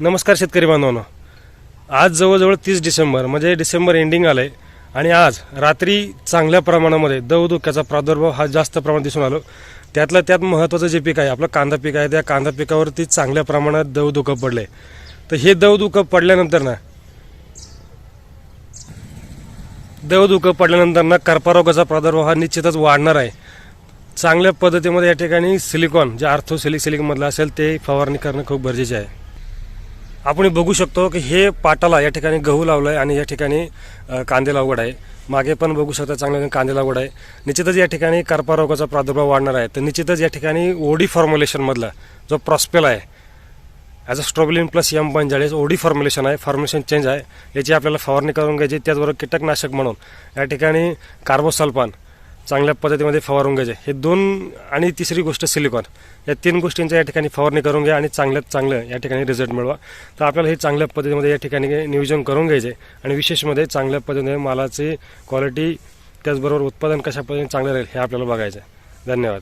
नमस्कार शेतकरी बांधवांनो. आज जवळजवळ तीस डिसेंबर म्हणजे डिसेंबर एंडिंग आलंय. आणि आज रात्री चांगल्या प्रमाणामध्ये दवधुक्याचा प्रादुर्भाव हा जास्त प्रमाणात दिसून आलो. त्यातलं त्यात महत्त्वाचं जे पीक आहे आपलं कांदा पीक आहे त्या कांदा पिकावरती चांगल्या प्रमाणात दव धुकं पडले. तर हे दव पडल्यानंतर ना दव पडल्यानंतर ना कर्पारोगाचा प्रादुर्भाव हा निश्चितच वाढणार आहे. चांगल्या पद्धतीमध्ये या ठिकाणी सिलिकॉन जे आर्थोसिलिक सिलिकमधलं असेल ते फवारणी करणं खूप गरजेचे आहे. आपण बघू शकतो की हे पाटाला या ठिकाणी गहू लावलं आहे आणि या ठिकाणी कांदे लागवड आहे. मागे पण बघू शकता चांगल्या कांदे लागवड आहे. निश्चितच या ठिकाणी कर्पारोगाचा प्रादुर्भाव वाढणार आहे. तर निश्चितच या ठिकाणी ओडी फॉर्म्युलेशनमधला जो प्रॉस्पेल आहे ॲज अ स्ट्रॉबलिन प्लस एम पंचाळीस ओडी फॉर्म्युलेशन आहे. फॉर्म्युलेशन चेंज आहे. याची आपल्याला फवारणी करून घ्यायची. त्याचबरोबर कीटकनाशक म्हणून. या ठिकाणी कार्बोसल्फान चांगल्या पद्धतीमध्ये फवारून घ्यायचे. हे दोन आणि तिसरी गोष्ट सिलिकॉन. या तीन गोष्टींच्या या ठिकाणी फवारणी करून घ्या आणि चांगल्यात चांगलं या ठिकाणी रिझल्ट मिळवा. तर आपल्याला हे चांगल्या पद्धतीमध्ये या ठिकाणी नियोजन करून घ्यायचे आणि विशेषमध्ये चांगल्या पद्धतीने मालाची क्वालिटी त्याचबरोबर उत्पादन कशा पद्धतीने चांगलं राहील हे आपल्याला बघायचं आहे धन्यवाद.